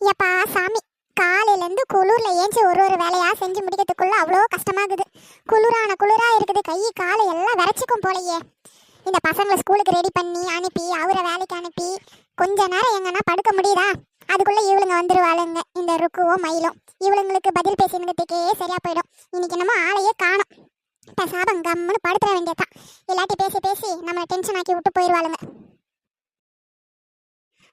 எப்பா சாமி. காலையிலேருந்து குளிரில் ஏஞ்சி ஒரு ஒரு வேலையாக செஞ்சு முடிக்கிறதுக்குள்ள அவ்வளோ கஷ்டமாகுது. குளிரான குளிராக இருக்குது. கை காலை எல்லாம் விரைச்சிக்கும் போலையே. இந்த பசங்களை ஸ்கூலுக்கு ரெடி பண்ணி அனுப்பி அவரை வேலைக்கு அனுப்பி கொஞ்ச நேரம் எங்கன்னா படுக்க முடியுதா? அதுக்குள்ளே இவளுங்க வந்துருவாளுங்க. இந்த ருக்குவோ மயிலும். இவளுங்களுக்கு பதில் பேசினதுக்கே சரியாக போயிடும். இன்னைக்கு என்னமோ ஆளையே காணும். சாபம் கம்முன்னு படுத்துற வேண்டியதான் இல்லாட்டி பேசி பேசி நம்மளை டென்ஷன் ஆக்கி விட்டு போயிடுவாளுங்க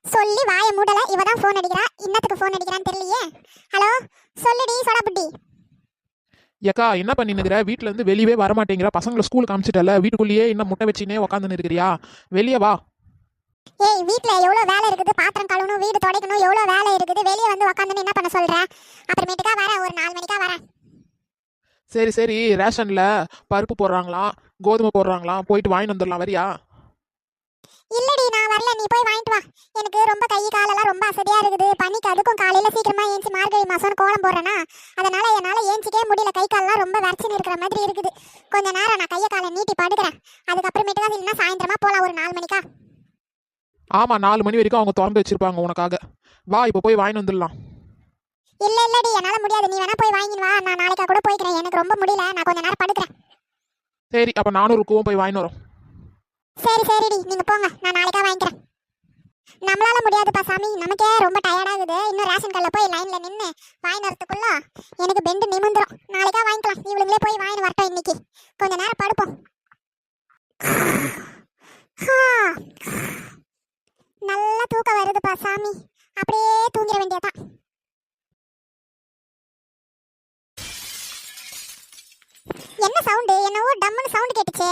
சொல்லி வாயை மூடல. இவ தான் ஃபோன் அடிக்கிறா. இன்னத்துக்கு ஃபோன் அடிக்கிறான்னு தெரியலையே. ஹலோ சொல்லுடி சோடா புட்டி. ஏக்கா என்ன பண்ணினுக்கிற வீட்ல இருந்து வெளியவே வர மாட்டேங்கிற பசங்களை ஸ்கூலுக்கு அமிச்சிட்டல வீட்டுக்குள்ளேயே இன்னும் முட்டை வச்சுனே உட்காந்துன்னு இருக்கிறியா? வெளியே வா. ஏய் வீட்ல எவ்வளவு வேலை இருக்குது? பாத்திரம் கழுவணும் வீடு துடைக்கணும் எவ்வளவு வேலை இருக்குது? வெளியே வந்து உக்காந்துன்னு என்ன பண்ண சொல்ற? அப்புறமேட்டுக்கா வரேன் ஒரு நாலு மணிக்கா வரேன் சரி சரி. ரேஷன்ல பருப்பு போடுறாங்களாம் கோதுமை போடுறாங்களாம் போயிட்டு வாங்கிட்டு வந்துடலாம் வரியா? இல்லடி நான் வரல. நீ போய் வாங்கிட்டு வா. எனக்கு ரொம்ப கை காலெல்லாம் ரொம்ப அசதியா இருக்குது. பனிக்கு அதுக்கும் காலையில சீக்கிரமா ஏஞ்சி மார்கழி மாசம் கோலம் போடுறேனா அதனால என்னால ஏஞ்சிக்கவே முடியல. கை காலெல்லாம் ரொம்ப வறட்சின்னு இருக்கிற மாதிரி இருக்குது. கொஞ்ச நேரம் நான் கையை காலை நீட்டி படுக்கிறேன். அதுக்கப்புறமேட்டுக்கா இல்லைன்னா சாயந்தரமா போலாம் ஒரு நாலு மணிக்கா? ஆமா நாலு மணி வரைக்கும் அவங்க திறந்து வச்சிருப்பாங்க உனக்காக. வா இப்போ போய் வாங்கிட்டு வந்துடலாம். இல்ல இல்லடி என்னால முடியாது. நீ வேணா போய் வாங்கின்னு வா. நான் நாளைக்கா கூட போய்க்கிறேன். எனக்கு ரொம்ப முடியல. நான் கொஞ்ச நேரம் படுக்கிறேன். சரி அப்ப நானும் இருக்குவும் போய் வாங்கிட்டு வரோம். சரி சரிடி. நீங்க போங்க. நான் நாளைக்கா வாங்கிக்கிறேன். நம்மளால முடியாதுப்பா சாமி. நமக்கே ரொம்ப டயர்டாகுது இன்னும் ரேஷன் கடையில் போய் லைனில் நின்று வாங்கி வரத்துக்குள்ள எனக்கு பெண்டு நிமிந்துடும் நாளைக்கா வாங்கிக்கலாம். இவளுங்களே போய் வாங்கி வரட்டும் இன்னைக்கு. கொஞ்ச நேரம் படுப்போம். ஹா. நல்லா தூக்கம் வருதுப்பா சாமி. அப்படியே தூங்கிட வேண்டியதான் என்ன சவுண்டு என்னவோ டம்முன்னு சவுண்ட் கேட்டுச்சே.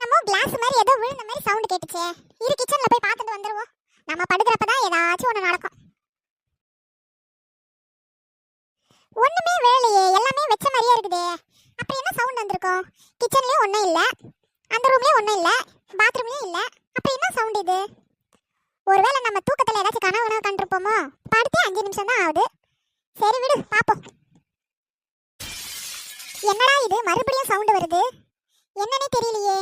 நம்ம கிளாஸ் மாதிரி ஏதோ விழுந்த மாதிரி சவுண்ட் கேட்டுச்சே. இரு கிச்சன்ல போய் பார்த்துட்டு வந்துருவோம். நம்ம படுக்கிறப்ப தான் ஏதாச்சும் ஒன்று நடக்கும். ஒண்ணுமே வேலையே எல்லாமே வச்ச மாதிரியே இருக்குதே. அப்புறம் என்ன சவுண்ட் வந்திருக்கும்? கிச்சன்லயும் ஒன்றும் இல்லை. அந்த ரூம்லயும் ஒன்றும் இல்லை. பாத்ரூம்லயும் இல்லை. அப்புறம் என்ன சவுண்ட் இது? ஒருவேளை நம்ம தூக்கத்தில் ஏதாச்சும் கனவு கனவு கண்டிருப்போமோ? படுத்தே அஞ்சு நிமிஷம் தான் ஆகுது. சரி விடு பார்ப்போம். என்னடா இது? மறுபடியும் சவுண்டு வருது. என்னன்னே தெரியலையே.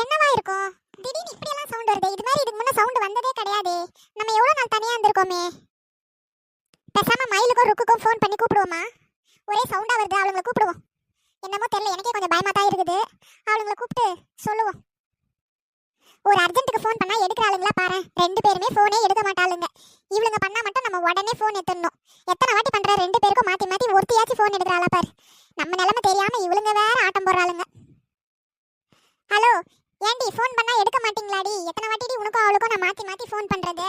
என்னவா இருக்கும்? திடீர்னு இப்படியெல்லாம் சவுண்ட் வருது? இது மாதிரி இதுக்கு முன்ன சவுண்ட் வந்ததே கிடையாது. நம்ம எவ்வளவு நாள் தனியா இருந்திருக்கோமே? பேசாம மயிலுக்கும் ருக்குக்கும் ஃபோன் பண்ணி கூப்பிடுவோமா? ஒரே சவுண்டா வருது அவளுங்களை கூப்பிடுவோம். என்னமோ தெரியல எனக்கே கொஞ்சம் பயமா தான் இருக்குது. அவளுங்களை கூப்பிட்டு சொல்லுவோம். ஒரு அர்ஜென்ட்டுக்கு ஃபோன் பண்ணா எடுக்கிற ஆளுங்களா பாரு. ரெண்டு பேருமே ஃபோனே எடுக்க மாட்டாளுங்க. இவளுங்க பண்ணா மட்டும் நம்ம உடனே ஃபோன் எடுத்துடணும். எத்தனை வாட்டி பண்ற? ரெண்டு பேருக்கும் மாத்தி மாத்தி ஒருத்தியாச்சும் ஃபோன் எடுக்கிறாளா பாரு. நம்ம நிலைமை தெரியாம இவளுங்க வேற ஆட்டம் போடுறாளுங்க. ஃபோன் பண்ணா எடுக்க மாட்டீங்களாடி? எத்தனை வாட்டிடி உனக்கும் அவளுக்கும் நான் மாத்தி மாத்தி ஃபோன் பண்றது?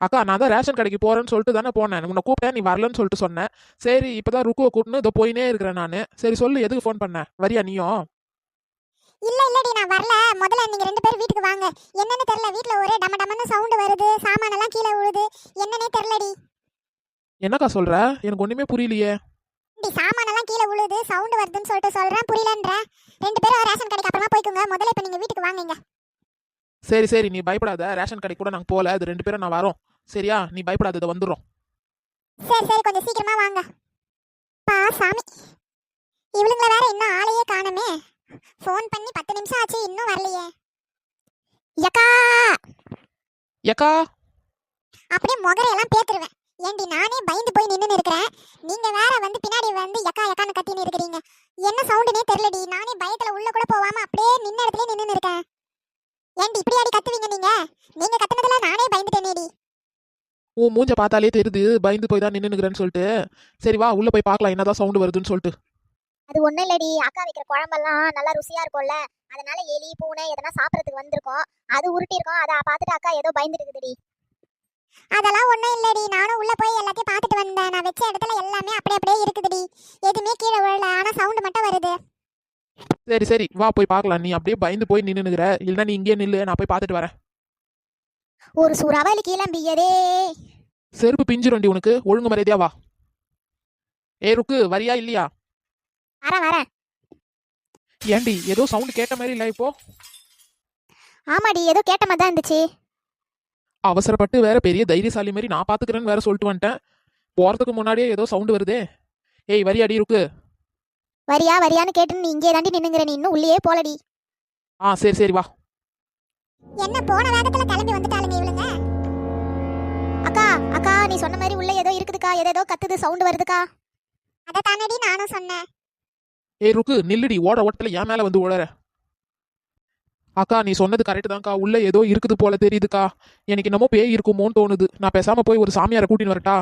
அக்கா நான் தான் ரேஷன் கடைக்கு போறேன்னு சொல்லிட்டு தானே போனேன். உன்னை கூப்பிட்டேன் நீ வரலன்னு சொல்லிட்டு சொன்னேன். சரி இப்பதான் ருக்குவை கூட்டின்னு இதோ போயினே இருக்கிறேன் நான். சரி சொல்லு எதுக்கு ஃபோன் பண்ண? வரியா நீயும் இல்ல இல்லடி நான் வரல. முதல்ல நீங்க ரெண்டு பேரும் வீட்டுக்கு வாங்க. என்னன்னு தெரியல. வீட்ல ஒரே டம டமன்னு சவுண்ட் வருது. சாமானெல்லாம் கீழே விழுது. என்னன்னே தெரியலடி. என்னக்கா சொல்ற? எனக்கு ஒண்ணுமே புரியலையே. டி கீழே விழுது சவுண்ட் வருதுன்னு சொல்லிட்டு சொல்றேன். புரியலன்ற. ரெண்டு பேரும் ரேஷன் கடைக்கு அப்புறமா போய்க்குங்க. முதல்ல இப்ப நீங்க வீட்டுக்கு வாங்க இங்க சரி சரி. நீ பயப்படாத. ரேஷன் கடைக்கு கூட நாங்கள் போகல. அது ரெண்டு பேரும் நான் வரோம். சரியா? நீ பயப்படாத. இதை வந்துடுறோம். சரி சரி. கொஞ்சம் சீக்கிரமா வாங்க. பா சாமி. இவளுங்கள வேற இன்னும் ஆளையே காணுமே. ஃபோன் பண்ணி பத்து நிமிஷம் ஆச்சு. இன்னும் வரலையே. யக்கா! ஏக்கா அப்படியே முகரையெல்லாம் பேத்துருவேன். ஏண்டி நானே பயந்து போய் நின்னு இருக்கிறேன். நீங்க வேற வந்து பின்னாடி வந்து யக்கா யக்கான்னு கத்தின்னு இருக்கிறீங்க. என்ன சவுண்டுனே தெரியலடி. நானே பயத்துல உள்ள கூட போகாம அப்படியே நின்ன இடத்துல நின்னு இருக்கேன். ஏண்டி இப்படி அடி கத்துவீங்க நீங்க? நீங்க கத்துனதுல நானே பயந்துட்டேனேடி. உன் மூஞ்ச பார்த்தாலே தெரியுது. பயந்து போய் தான் நின்றுக்கிறேன்னு சொல்லிட்டு. சரி வா உள்ள போய் பார்க்கலாம். என்னதான் சவுண்டு வருதுன்னு சொல்லிட்டு. அது ஒண்ணும் இல்லடி. அக்கா வைக்கிற குழம்பெல்லாம் நல்லா ருசியா இருக்கும்ல. அதனால எலி பூனை எதனா சாப்பிடறதுக்கு வந்திருக்கோம். அது உருட்டி இருக்கோம் அதை பார்த்துட்டு அக்கா ஏதோ பயந்துட்டு இருக்குதுடி. அதெல்லாம் ஒண்ணும் இல்லடி. நானும் உள்ள போய் எல்லாத்தையும் பார்த்துட்டு வந்தேன். நான் வச்ச இடத்துல எல்லாமே அப்படியே அப்படியே இருக்குதுடி. எதுவுமே கீழே விழல. ஆனா சவுண்டு மட்டும் வருது. சரி சரி. வா போய் பார்க்கலாம். நீ அப்படியே பயந்து போய் நின்றுக்கிற இல்லைன்னா நீ இங்கேயே நில்லு. நான் போய் பார்த்துட்டு வரேன். ஒரு சுறாவளி கிளம்பியதே. செருப்பு பிஞ்சிருண்டி உனக்கு. ஒழுங்கு மரியாதையா வா. ஏ ருக்கு வரியா இல்லையா? வரேன் வரேன். ஏண்டி ஏதோ சவுண்ட் கேட்ட மாதிரி இல்லை இப்போ? ஆமாடி. ஏதோ கேட்ட மாதிரி தான் இருந்துச்சு. அவசரப்பட்டு வேற பெரிய தைரியசாலி மாதிரி நான் பாத்துக்கிறேன்னு வேற சொல்லிட்டு வந்துட்டேன். போறதுக்கு முன்னாடியே ஏதோ சவுண்ட் வருதே. ஏய் வரியாடி இருக்கு. வரியா வரியான்னு கேட்டு நீ இங்கே தாண்டி நின்னுங்கிற. நீ இன்னும் உள்ளேயே போலடி. ஆ சரி சரி வா. என்ன போன வேகத்துல கிளம்பி வந்துட்டாளுங்க இவளுங்க? அக்கா நீ சொன்ன மாதிரி உள்ள ஏதோ இருக்குதுக்கா. ஏதோ கத்துது சவுண்ட் வருதுக்கா. அதை தானடி நானும் சொன்னேன். ஏய் ருக்கு நில்லுடி. ஓட ஓட்டத்துல என் மேல வந்து ஓடற அக்கா நீ சொன்னது கரெக்டு தான்க்கா. உள்ள ஏதோ இருக்குது போல தெரியுதுக்கா. எனக்கு என்னமோ பேய் இருக்குமோன்னு தோணுது. நான் பேசாம போய் ஒரு சாமியாரை கூட்டின்னு வரட்டா?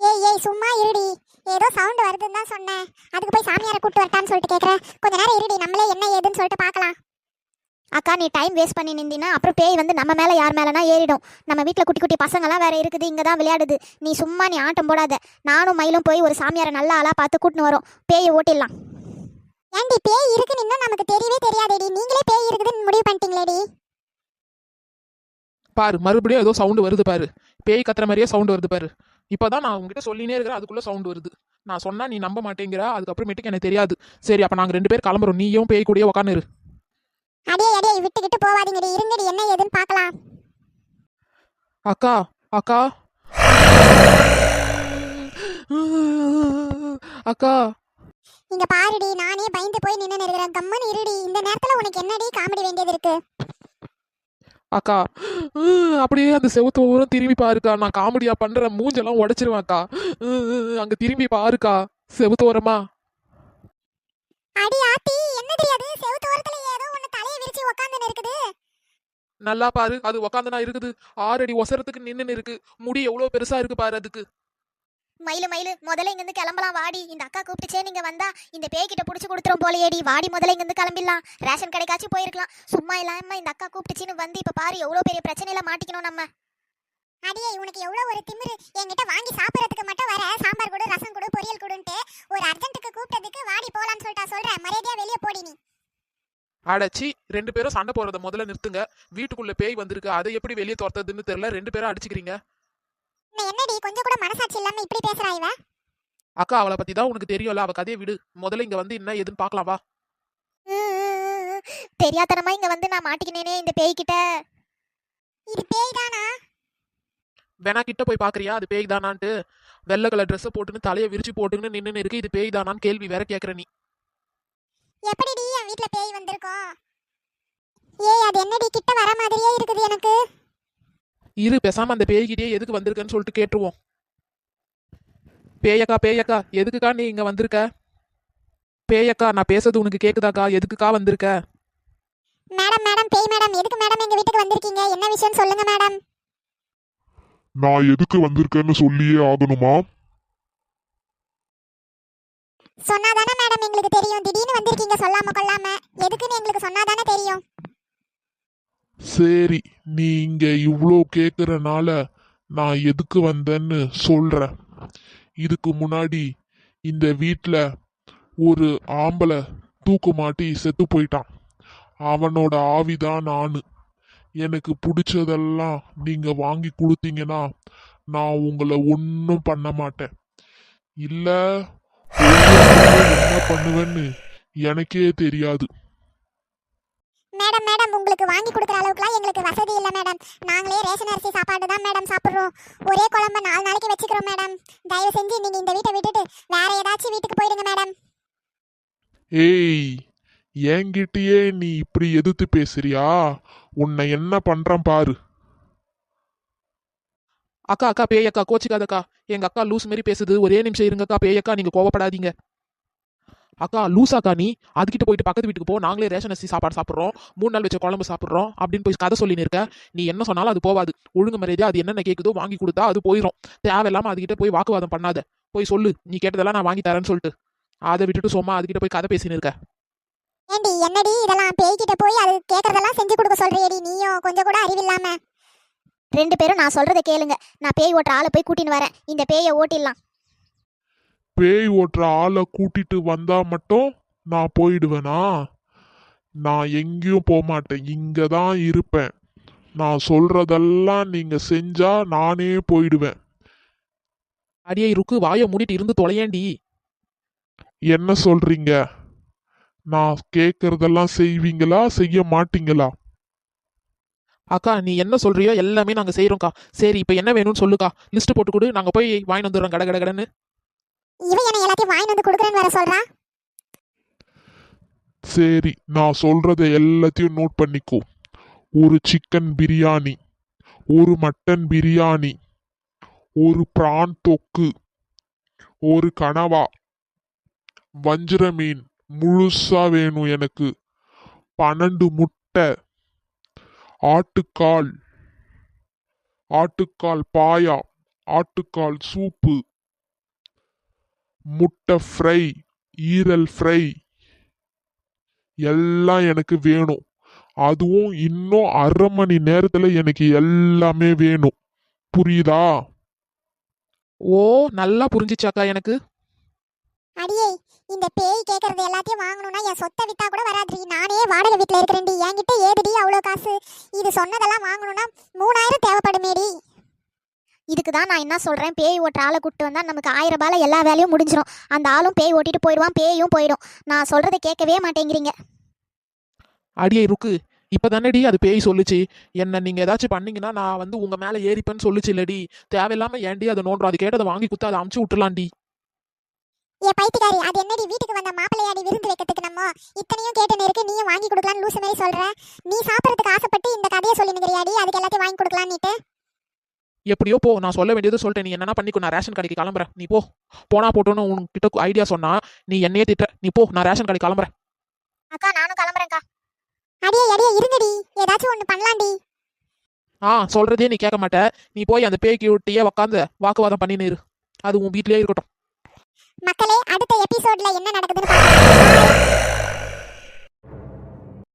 ஏய் ஏய் சும்மா இருடி. ஏதோ சவுண்ட் வருதுன்னு தான் சொன்னேன். அதுக்கு போய் சாமியாரை கூட்டு வரட்டான்னு சொல்லிட்டு கேட்குறேன் கொஞ்ச நேரம் இருடி நம்மளே என்ன ஏதுன்னு சொல்லிட்டு பார்க்கலாம். அக்கா நீ டைம் வேஸ்ட் பண்ணி நிந்தினா அப்புறம் பேய் வந்து நம்ம மேலே யார் மேலனா ஏறிடும். நம்ம வீட்டில் குட்டி குட்டி பசங்களாம் வேற இருக்குது. இங்கே தான் விளையாடுது. நீ சும்மா நீ ஆட்டம் போடாத. நானும் மயிலும் போய் ஒரு சாமியாரை நல்ல ஆளாக பார்த்து கூட்டின்னு வரோம். பேயை ஓட்டிடலாம். ஏண்டி பேய் இருக்குன்னு இன்னும் நமக்கு தெரியவே தெரியாதேடி. நீங்களே பேய் இருக்குதுன்னு முடிவு பண்ணிட்டீங்களேடி. பாரு மறுபடியும் ஏதோ சவுண்டு வருது பாரு. பேய் கத்துற மாதிரியே சவுண்டு வருது பாரு. இப்பதான் நான் உங்ககிட்ட சொல்லினே இருக்கிறேன் அதுக்குள்ள சவுண்டு வருது. நான் சொன்னா நீ நம்ப மாட்டேங்கிற அதுக்கப்புறமேட்டுக்கு எனக்கு தெரியாது. சரி அப்ப நாங்க ரெண்டு பேர் கிளம்புறோம். நீயும் பேய் கூடயே உட்காந்துரு அடியே அடியே விட்டுக்கிட்டு போவாதீங்கடி. இருங்கடி என்ன ஏதுன்னு பார்க்கலாம். அக்கா அக்கா. அக்கா. இங்க பாருடி நானே பயந்து போய் நின்னு இருக்கிறேன். கம்மன் இருடி. இந்த நேரத்துல உனக்கு என்னடி காமெடி வேண்டியது இருக்கு? அக்கா அப்படியே அந்த செவுத்து ஊரம் திரும்பி பாருக்கா. நான் காமெடியா பண்ற மூஞ்செல்லாம் உடைச்சிருவேன் அக்கா. உம், உம், அங்க திரும்பி பாருக்கா. செவுத்து ஓரமா. அடி ஆத்தி என்னது அது செவுத்து ஓரத்துல ஏதோ ஒண்ணு தலையை விரிச்சு உக்காந்துன்னு இருக்குது. நல்லா பாரு. அது உக்காந்துனா இருக்குது. ஆறடி ஒசரத்துக்கு நின்னு இருக்கு. முடி எவ்வளவு பெருசா இருக்கு பாரு அதுக்கு. மயிலு மயிலு முதல்ல இங்கிருந்து கிளம்பலாம் வாடி. இந்த அக்கா கூப்பிட்டுச்சே நீங்க வந்தா இந்த பேய்கிட்ட புடிச்சு கொடுத்துரும் போலையேடி. வாடி முதல்ல இங்கிருந்து கிளம்பிடலாம். ரேஷன் கடைக்காச்சும் போயிருக்கலாம். சும்மா இல்லாம இந்த அக்கா கூப்பிட்டுச்சின்னு வந்து இப்ப பாரு எவ்வளவு பெரிய பிரச்சனையில மாட்டிக்கணும் நம்ம. அடியே உனக்கு எவ்வளவு ஒரு திமிரு. என்கிட்ட வாங்கி சாப்பிடறதுக்கு மட்டும் வர. சாம்பார் கொடு ரசம் கொடு பொரியல் கொடுன்ட்டு ஒரு அர்ஜென்ட்டுக்கு கூப்பிட்டதுக்கு வாடி போலான்னு சொல்லிட்டா சொல்றேன் மரியாதையா வெளியே போடி நீ. அடச்சி ரெண்டு பேரும் சண்டை போறத முதல்ல நிறுத்துங்க. வீட்டுக்குள்ள பேய் வந்திருக்கு. அதை எப்படி வெளியே துரத்துறதுன்னு தெரியல. ரெண்டு பேரும் அடிச்சுக்கிறீங்க. என்னடி? கொஞ்சம் கூட மனசாட்சி இல்லாம இப்படி பேசுறா இவ? அக்கா அவளை பத்தி தான் உனக்கு தெரியும்ல. அவ கதையை விடு. முதல்ல இங்க வந்து என்ன ஏதுன்னு பார்க்கலாம் வா. தெரியாதனமா இங்க வந்து நான் மாட்டிக்கினேனே இந்த பேய்கிட்ட? இது பேய் தானா வேணா கிட்ட போய் பாக்குறியா? அது பேய் தானான்ட்டு வெள்ளை கலர் ட்ரெஸ் போட்டுன்னு தலையை விரிச்சு போட்டுன்னு நின்னு இருக்கு. இது பேய் தானான்னு கேள்வி வேற கேக்குற நீ. எப்படிடி என் வீட்ல பேய் வந்திருக்கோம்? ஏய் அது என்னடி? கிட்ட வர மாதிரியே இருக்குது எனக்கு. இரு பேசாம அந்த பேய்கிட்டயே எதுக்கு வந்திருக்கன்னு சொல்லிட்டு கேட்டுருவோம். பேயக்கா பேயக்கா எதுக்குக்கா நீ இங்க வந்திருக்க? பேயக்கா நான் பேசுறது உனக்கு கேக்குதாக்கா? எதுக்குக்கா வந்திருக்க? மேடம் மேடம் பேய் மேடம் எதுக்கு மேடம் எங்க வீட்டுக்கு வந்திருக்கீங்க? என்ன விஷயம் சொல்லுங்க மேடம். நான் எதுக்கு வந்திருக்கேன்னு சொல்லியே ஆகணுமா? சொன்னாதானே மேடம் எங்களுக்கு தெரியும். திடீர்னு வந்திருக்கீங்க சொல்லாம கொள்ளாம எதுக்குன்னு எங்களுக்கு சொன்னாதானே தெரியும். சரி நீ இங்க இவ்வளோ கேட்குறனால நான் எதுக்கு வந்தேன்னு சொல்கிறேன் இதுக்கு முன்னாடி இந்த வீட்டில் ஒரு ஆம்பளை தூக்கு மாட்டி செத்து போயிட்டான். அவனோட ஆவிதான் நான். எனக்கு பிடிச்சதெல்லாம் நீங்கள் வாங்கி கொடுத்தீங்கன்னா நான் உங்களை ஒன்றும் பண்ண மாட்டேன். இல்லை என்ன பண்ணுவேன்னு எனக்கே தெரியாது. மேடம் மேடம் உங்களுக்கு வாங்கி கொடுக்குற அளவுக்குலாம் எங்களுக்கு வசதி இல்லை மேடம். நாங்களே ரேஷன் அரிசி சாப்பாடு தான் மேடம் சாப்பிட்றோம். ஒரே குழம்பு நாலு நாளைக்கு வச்சுக்கிறோம் மேடம். தயவு செஞ்சு நீங்க இந்த வீட்டை விட்டுட்டு வேற ஏதாச்சும் வீட்டுக்கு போயிடுங்க மேடம். ஏய் என்கிட்டயே நீ இப்படி எதிர்த்து பேசுறியா? உன்னை என்ன பண்றேன் பாரு. அக்கா அக்கா பேயக்கா கோச்சிக்காதக்கா. எங்க அக்கா லூஸ் மாதிரி பேசுது. ஒரே நிமிஷம் இருங்கக்கா பேயக்கா நீங்க கோவப்படாதீங்க. அக்கா லூசாக்கா நீ. அதுக்கிட்ட போயிட்டு பக்கத்து வீட்டுக்கு போ. நாங்களே ரேஷன் அரிசி சாப்பாடு சாப்பிட்றோம். மூணு நாள் வச்ச குழம்பு சாப்பிட்றோம் அப்படின்னு போய் கதை சொல்லின்னு இருக்க. நீ என்ன சொன்னாலும் அது போவாது. ஒழுங்கு மரியாதை அது என்னென்ன கேட்குதோ வாங்கி கொடுத்தா அது போயிடும் தேவையில்லாமல் அதுக்கிட்ட போய் வாக்குவாதம் பண்ணாத. போய் சொல்லு. நீ கேட்டதெல்லாம் நான் வாங்கி தரேன்னு சொல்லிட்டு. அதை விட்டுட்டு சும்மா அதுக்கிட்ட போய் கதை பேசின்னு இருக்க. ஏண்டி என்னடி இதெல்லாம் பேய்கிட்ட போய் அது கேட்கறதெல்லாம் செஞ்சு கொடுக்க சொல்றியடி. நீயும் கொஞ்சம் கூட அறிவில்லாம. ரெண்டு பேரும் நான் சொல்றதை கேளுங்க. நான் பேய் ஓட்டுற ஆளை போய் கூட்டின்னு வரேன். இந்த பேயை ஓட்டிடலாம். பேய் ஓட்டுற ஆளை கூட்டிட்டு வந்தா மட்டும் நான் போயிடுவேனா? நான் எங்கேயும் போக மாட்டேன். இங்க தான் இருப்பேன். நான் சொல்றதெல்லாம் நீங்க செஞ்சா நானே போயிடுவேன். அடியே இருக்கு வாயை மூடிட்டு இருந்து தொலையேண்டி. என்ன சொல்றீங்க? நான் கேட்கறதெல்லாம் செய்வீங்களா? செய்ய மாட்டீங்களா? அக்கா நீ என்ன சொல்றியோ எல்லாமே நாங்க செய்யறோம்க்கா சரி இப்போ என்ன வேணும்னு சொல்லுக்கா. லிஸ்ட் போட்டு கொடு. நாங்க போய் வாங்கி வந்துடுறோம். கட கட கடன்னு. இவன் என்ன எல்லாத்தையும் வாங்கி வந்து கொடுக்குறேன்னு வேற சரி நான் சொல்றத எல்லாத்தையும் நோட் பண்ணிக்கோ. ஒரு சிக்கன் பிரியாணி ஒரு மட்டன் பிரியாணி ஒரு பிரான் தொக்கு ஒரு கனவா வஞ்சிர மீன் முழுசா வேணும் எனக்கு. பன்னெண்டு முட்டை ஆட்டுக்கால் ஆட்டுக்கால் பாயா ஆட்டுக்கால் சூப்பு. முட்டை ஃப்ரை ஈரல் ஃப்ரை எல்லாம் எனக்கு வேணும். அதுவும் இன்னும் அரை மணி நேரத்துல எனக்கு எல்லாமே வேணும். புரியுதா? ஓ நல்லா புரிஞ்சிச்சாக்கா எனக்கு. அடியே இந்த பேய் கேக்குறது எல்லாத்தையும் வாங்கணும்னா என் சொத்தை வித்தா கூட வராதுடி. நானே வாடகை வீட்ல இருக்கிறேன்டி. என்கிட்ட ஏதுடி அவ்வளோ காசு? இது சொன்னதெல்லாம் வாங்கணும்னா மூணாயிரம் தேவைப்படுமேடி. இதுக்கு தான் நான் என்ன சொல்கிறேன் பேய் ஓட்டுற ஆளை கூப்பிட்டு வந்தால் நமக்கு ஆயிரம் ரூபாயில் எல்லா வேலையும் முடிஞ்சிடும் அந்த ஆளும் பேய் ஓட்டிட்டு போயிடுவான் பேயும் போயிடும். நான் சொல்கிறத கேட்கவே மாட்டேங்கிறீங்க. அடியே ருக்கு இப்பதானடி அது பேய் சொல்லுச்சு. என்ன நீங்க ஏதாச்சும் பண்ணீங்கன்னா நான் வந்து உங்க மேல ஏறிப்பேன்னு சொல்லுச்சு இல்லடி தேவையில்லாம ஏன்டி அதை நோண்டுறோம் அது கேட்டதை வாங்கி குத்து அதை அமுச்சு விட்டுலாம்டி ஏ பைத்தியக்காரி அது என்னடி வீட்டுக்கு வந்த மாப்பிள்ளையாடி விருந்து வைக்கிறதுக்கு நம்ம? இத்தனையும் கேட்டு இருக்கு நீயும் வாங்கி கொடுக்கலாம்னு லூசு மாதிரி சொல்ற? நீ சாப்பிடறதுக்கு ஆசைப்பட்டு இந்த கதையை சொல்லி நிக்கிறியாடி அதுக்கு எல்லாத்தையும் வாங்கி கொடுக்கலான்னுட்டு எப்படியோ போ நான் சொல்ல வேண்டியது சொல்லிட்டேன். நீ என்னன்னா பண்ணிக்கோ நான் ரேஷன் கடைக்கு கிளம்புறேன். நீ போ. போனா போட்டோன்னு உன்கிட்ட ஐடியா சொன்னா நீ என்னையே திட்ட. நீ போ நான் ரேஷன் கடைக்கு கிளம்புறேன். அக்கா நானும் கிளம்புறேன்க்கா. அடியே அடியே இருங்கடி. ஏதாச்சும் ஒண்ணு பண்ணலாம்டி. ஆ சொல்றதே நீ கேட்க மாட்ட. நீ போய் அந்த பேய்க்கு ஒட்டியே உக்காந்து வாக்குவாதம் பண்ணின்னு இரு. அது உன் வீட்லயே இருக்கட்டும். மக்களே அடுத்த எபிசோட்ல என்ன நடக்குதுன்னு